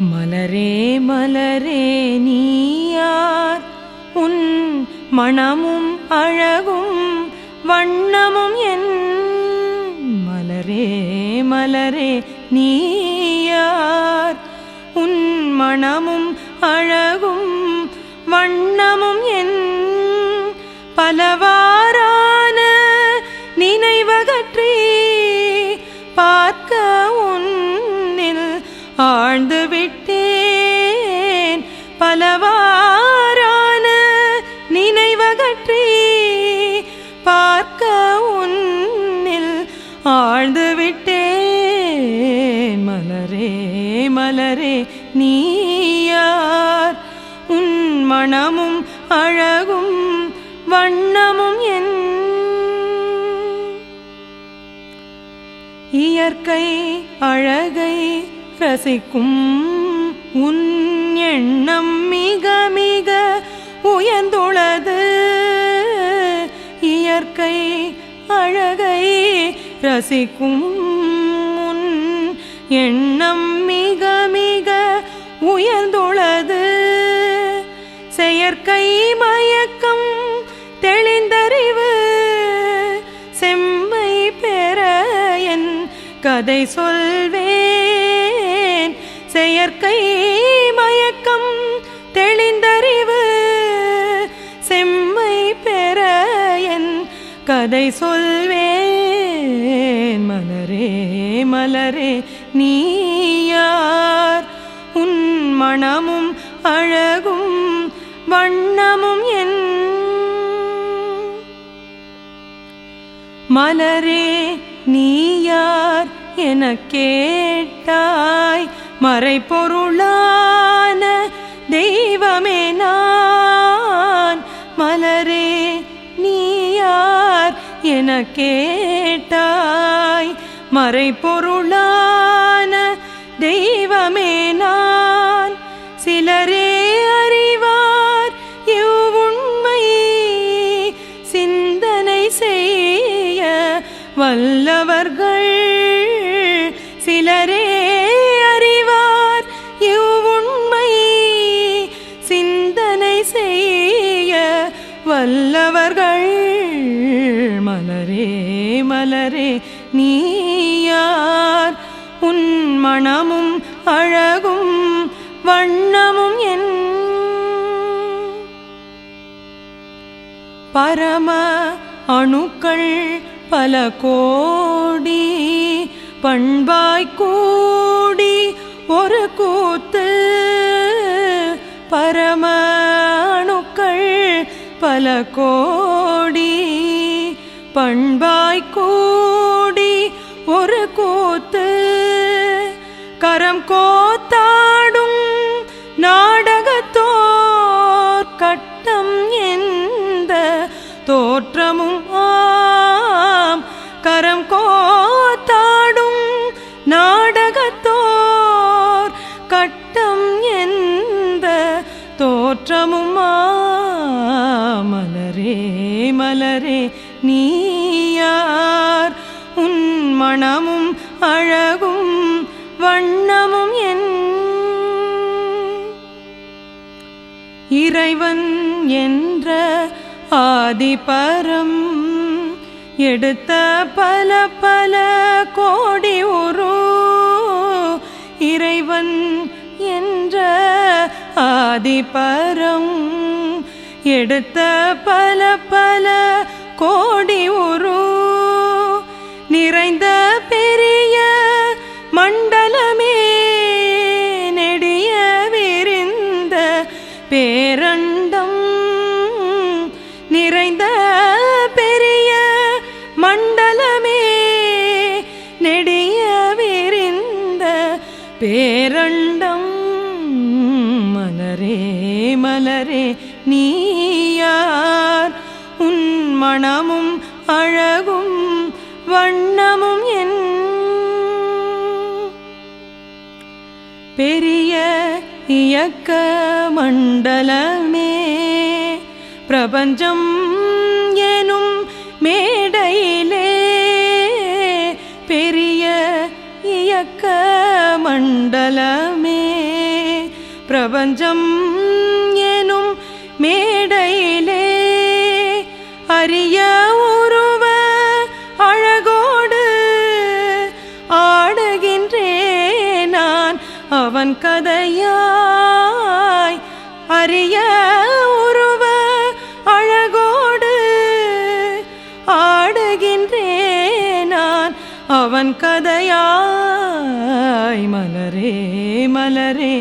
மலரே மலரே நீயார். உன் மணமும் அழகும் வண்ணமும் என். மலரே மலரே நீயார். உன் மணமும் அழகும் வண்ணமும் என். பலவ விட்டேன் நினைவகற்றி பார்க்க உன்னில் ஆழ்ந்து விட்டேன். மலரே மலரே நீயார் உன் மனமும் அழகும் வண்ணமும் என் இயற்கை அழகை ரசிக்கும் உன் எண்ணம் மிக மிக உயர்ந்துள்ளது. இயற்கை அழகை ரசிக்கும் உன் எண்ணம் மிக மிக உயர்ந்துள்ளது. செயற்கை மயக்கம் தெளிந்தறிவு செம்மை பெற என் கதை சொல்வேன். செயற்கை கதை சொல்வேன். மலரே மலரே நீயார் உன் மணமும் அழகும் வண்ணமும் என். மலரே நீயார் என கேட்டாய். மறைப்பொருளான தெய்வமே நான். நீயார் என கேட்டாய். மறைப்பொருளான தெய்வமே நான். சிலரே அறிவார் இவ்வுண்மை. சிந்தனை செய்ய வல்லவர்கள். சிலரே அறிவார் இவ்வுண்மை. சிந்தனை செய்ய வல்லவர்கள். மலரே மலரே நீயார் உன் மணமும் அழகும் வண்ணமும் என் பரம அணுக்கள் பல கோடி பண்பாய் கூடி ஒரு கூத்து பரம அணுக்கள் பல கோடி பண்பாய் கூடி ஒரு கூத்து கரம் கோ மலரே நீயார். உன் மணமும் அழகும் வண்ணமும் என் இறைவன் என்ற ஆதிபரம். எடுத்த பல பல கோடி ஒரு இறைவன் என்ற ஆதிபரம். எடுத்த பல பல கோடி உரு நிறைந்த பெரிய மண்டலமே நெடிய விரிந்த பேரண்டம் நிறைந்த பெரிய மண்டலமே நெடிய விரிந்த பேரண்டம். மலரே மலரே நீ உன் மணமும் அழகும் வண்ணமும் என் பெரிய இயக்க மண்டலமே. பிரபஞ்சம் எனும் மேடையிலே பெரிய இயக்க மண்டலமே. பிரபஞ்சம் எனும் மேடையிலே அரிய உருவ அழகோடு ஆடுகின்றே நான். அவன் கதையாய் அரிய உருவ அழகோடு ஆடுகின்றே நான். அவன் கதையாய் மலரே மலரே.